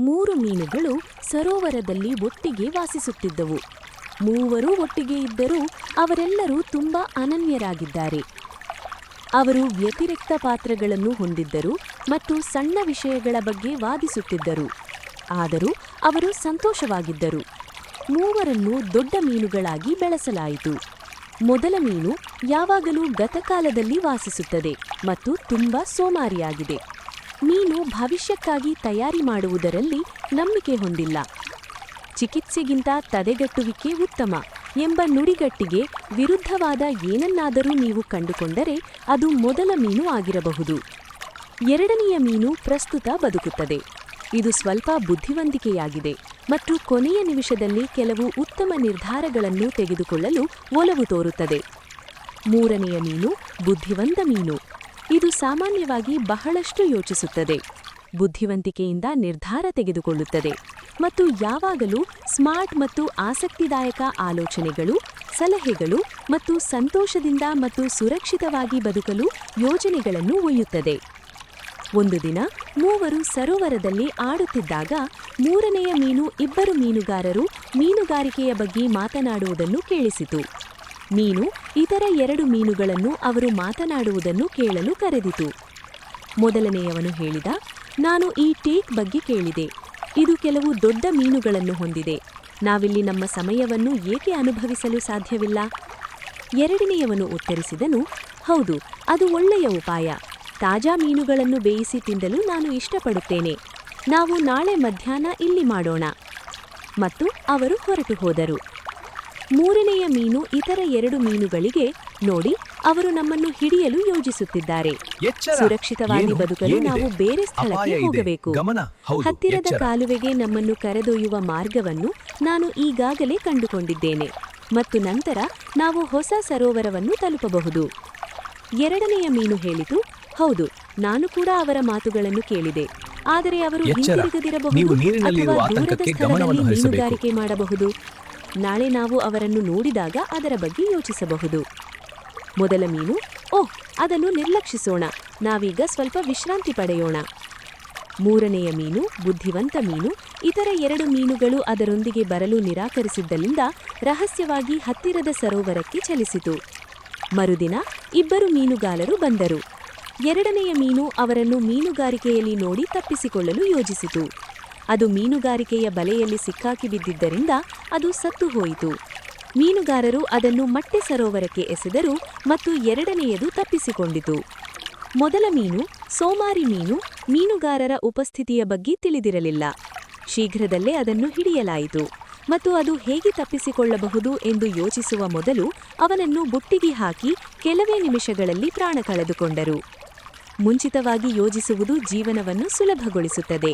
ಮೂರು ಮೀನುಗಳು ಸರೋವರದಲ್ಲಿ ಒಟ್ಟಿಗೆ ವಾಸಿಸುತ್ತಿದ್ದವು. ಮೂವರೂ ಒಟ್ಟಿಗೆ ಇದ್ದರೂ ಅವರೆಲ್ಲರೂ ತುಂಬಾ ಅನನ್ಯರಾಗಿದ್ದಾರೆ. ಅವರು ವ್ಯತಿರಿಕ್ತ ಪಾತ್ರಗಳನ್ನು ಹೊಂದಿದ್ದರು ಮತ್ತು ಸಣ್ಣ ವಿಷಯಗಳ ಬಗ್ಗೆ ವಾದಿಸುತ್ತಿದ್ದರು. ಆದರೂ ಅವರು ಸಂತೋಷವಾಗಿದ್ದರು. ಮೂವರನ್ನು ದೊಡ್ಡ ಮೀನುಗಳಾಗಿ ಬೆಳೆಸಲಾಯಿತು. ಮೊದಲ ಮೀನು ಯಾವಾಗಲೂ ಗತಕಾಲದಲ್ಲಿ ವಾಸಿಸುತ್ತದೆ ಮತ್ತು ತುಂಬಾ ಸೋಮಾರಿಯಾಗಿದೆ. ಮೀನು ಭವಿಷ್ಯಕ್ಕಾಗಿ ತಯಾರಿ ಮಾಡುವುದರಲ್ಲಿ ನಂಬಿಕೆ ಹೊಂದಿಲ್ಲ. ಚಿಕಿತ್ಸೆಗಿಂತ ತದೆಗಟ್ಟುವಿಕೆ ಉತ್ತಮ ಎಂಬ ನುಡಿಗಟ್ಟಿಗೆ ವಿರುದ್ಧವಾದ ಏನನ್ನಾದರೂ ನೀವು ಕಂಡುಕೊಂಡರೆ ಅದು ಮೊದಲ ಮೀನು ಆಗಿರಬಹುದು. ಎರಡನೆಯ ಮೀನು ಪ್ರಸ್ತುತ ಬದುಕುತ್ತದೆ. ಇದು ಸ್ವಲ್ಪ ಬುದ್ಧಿವಂತಿಕೆಯಾಗಿದೆ ಮತ್ತು ಕೊನೆಯ ನಿಮಿಷದಲ್ಲಿ ಕೆಲವು ಉತ್ತಮ ನಿರ್ಧಾರಗಳನ್ನು ತೆಗೆದುಕೊಳ್ಳಲು ಒಲವು ತೋರುತ್ತದೆ. ಮೂರನೆಯ ಮೀನು ಬುದ್ಧಿವಂತ ಮೀನು. ಇದು ಸಾಮಾನ್ಯವಾಗಿ ಬಹಳಷ್ಟು ಯೋಚಿಸುತ್ತದೆ. ಬುದ್ಧಿವಂತಿಕೆಯಿಂದ ನಿರ್ಧಾರ ತೆಗೆದುಕೊಳ್ಳುತ್ತದೆ. ಮತ್ತು ಯಾವಾಗಲೂ ಸ್ಮಾರ್ಟ್ ಮತ್ತು ಆಸಕ್ತಿದಾಯಕ ಆಲೋಚನೆಗಳು, ಸಲಹೆಗಳು ಮತ್ತು ಸಂತೋಷದಿಂದ ಮತ್ತು ಸುರಕ್ಷಿತವಾಗಿ ಬದುಕಲು ಯೋಜನೆಗಳನ್ನು ಒಯ್ಯುತ್ತದೆ. ಒಂದು ದಿನ ಮೂವರು ಸರೋವರದಲ್ಲಿ ಆಡುತ್ತಿದ್ದಾಗ ಮೂರನೆಯ ಮೀನು ಇಬ್ಬರು ಮೀನುಗಾರರು ಮೀನುಗಾರಿಕೆಯ ಬಗ್ಗೆ ಮಾತನಾಡುವುದನ್ನು ಕೇಳಿಸಿತು. ಮೀನು, ಇತರ ಎರಡು ಮೀನುಗಳನ್ನು ಅವರು ಮಾತನಾಡುವುದನ್ನು ಕೇಳಲು ಕರೆದಿತು. ಮೊದಲನೆಯವನು ಹೇಳಿದ, ನಾನು ಈ ಟೇಕ್ ಬಗ್ಗೆ ಕೇಳಿದೆ. ಇದು ಕೆಲವು ದೊಡ್ಡ ಮೀನುಗಳನ್ನು ಹೊಂದಿದೆ. ನಾವಿಲ್ಲಿ ನಮ್ಮ ಸಮಯವನ್ನು ಏಕೆ ಅನುಭವಿಸಲು ಸಾಧ್ಯವಿಲ್ಲ? ಎರಡನೆಯವನು ಉತ್ತರಿಸಿದನು, ಹೌದು, ಅದು ಒಳ್ಳೆಯ ಉಪಾಯ. ತಾಜಾ ಮೀನುಗಳನ್ನು ಬೇಯಿಸಿ ತಿನ್ನಲು ನಾನು ಇಷ್ಟಪಡುತ್ತೇನೆ. ನಾವು ನಾಳೆ ಮಧ್ಯಾಹ್ನ ಇಲ್ಲಿ ಮಾಡೋಣ. ಮತ್ತು ಅವರು ಹೊರಟು ಹೋದರು. ಮೂರನೆಯ ಮೀನು ಇತರ ಎರಡು ಮೀನುಗಳಿಗೆ ನೋಡಿ ಅವರು ನಮ್ಮನ್ನು ಹಿಡಿಯಲು ಯೋಜಿಸುತ್ತಿದ್ದಾರೆ. ಸುರಕ್ಷಿತವಾಗಿ? ಬದುಕಲು ನಾವು ಬೇರೆ ಸ್ಥಳಕ್ಕೆ ಹೋಗಬೇಕು. ಹತ್ತಿರದ ಕಾಲುವೆಗೆ ನಮ್ಮನ್ನು ಕರೆದೊಯ್ಯುವ ಮಾರ್ಗವನ್ನು ನಾನು ಈಗಾಗಲೇ ಕಂಡುಕೊಂಡಿದ್ದೇನೆ. ಮತ್ತು ನಂತರ ನಾವು ಹೊಸ ಸರೋವರವನ್ನು ತಲುಪಬಹುದು. ಎರಡನೆಯ ಮೀನು ಹೇಳಿತು ಹೌದು ನಾನು ಕೂಡ ಅವರ ಮಾತುಗಳನ್ನು ಕೇಳಿದೆ. ಆದರೆ ಅವರು. ಹಿಂತಿರುಗದಿರಬಹುದು ಅಥವಾ ದೂರದ ಸ್ಥಳದಲ್ಲಿ. ಮೀನುಗಾರಿಕೆ ಮಾಡಬಹುದು. ನಾಳೆ ನಾವು ಅವರನ್ನು ನೋಡಿದಾಗ ಅದರ ಬಗ್ಗೆ ಯೋಚಿಸಬಹುದು. ಮೊದಲ ಮೀನು, ಓಹ್, ಅದನ್ನು ನಿರ್ಲಕ್ಷಿಸೋಣ. ನಾವೀಗ ಸ್ವಲ್ಪ ವಿಶ್ರಾಂತಿ ಪಡೆಯೋಣ. ಮೂರನೆಯ ಮೀನು, ಬುದ್ಧಿವಂತ ಮೀನು, ಇತರ ಎರಡು ಮೀನುಗಳು ಅದರೊಂದಿಗೆ ಬರಲು ನಿರಾಕರಿಸಿದ್ದರಿಂದ ರಹಸ್ಯವಾಗಿ ಹತ್ತಿರದ ಸರೋವರಕ್ಕೆ ಚಲಿಸಿತು. ಮರುದಿನ ಇಬ್ಬರು ಮೀನುಗಾರರು ಬಂದರು. ಎರಡನೆಯ ಮೀನು ಅವರನ್ನು ಮೀನುಗಾರಿಕೆಯಲ್ಲಿ ನೋಡಿ ತಪ್ಪಿಸಿಕೊಳ್ಳಲು ಯೋಜಿಸಿತು. ಅದು ಮೀನುಗಾರಿಕೆಯ ಬಲೆಯಲ್ಲಿ ಸಿಕ್ಕಾಕಿ ಬಿದ್ದಿದ್ದರಿಂದ ಅದು ಸತ್ತು ಹೋಯಿತು. ಮೀನುಗಾರರು ಅದನ್ನು ಮಟ್ಟೆ ಸರೋವರಕ್ಕೆ ಎಸೆದರು ಮತ್ತು ಎರಡನೆಯದು ತಪ್ಪಿಸಿಕೊಂಡಿತು. ಮೊದಲ ಮೀನು, ಸೋಮಾರಿ ಮೀನು, ಮೀನುಗಾರರ ಉಪಸ್ಥಿತಿಯ ಬಗ್ಗೆ ತಿಳಿದಿರಲಿಲ್ಲ. ಶೀಘ್ರದಲ್ಲೇ ಅದನ್ನು ಹಿಡಿಯಲಾಯಿತು ಮತ್ತು ಅದು ಹೇಗೆ ತಪ್ಪಿಸಿಕೊಳ್ಳಬಹುದು ಎಂದು ಯೋಚಿಸುವ ಮೊದಲು ಅವನನ್ನು ಬುಟ್ಟಿಗೆ ಹಾಕಿ ಕೆಲವೇ ನಿಮಿಷಗಳಲ್ಲಿ ಪ್ರಾಣ ಕಳೆದುಕೊಂಡರು. ಮುಂಚಿತವಾಗಿ ಯೋಜಿಸುವುದು ಜೀವನವನ್ನು ಸುಲಭಗೊಳಿಸುತ್ತದೆ.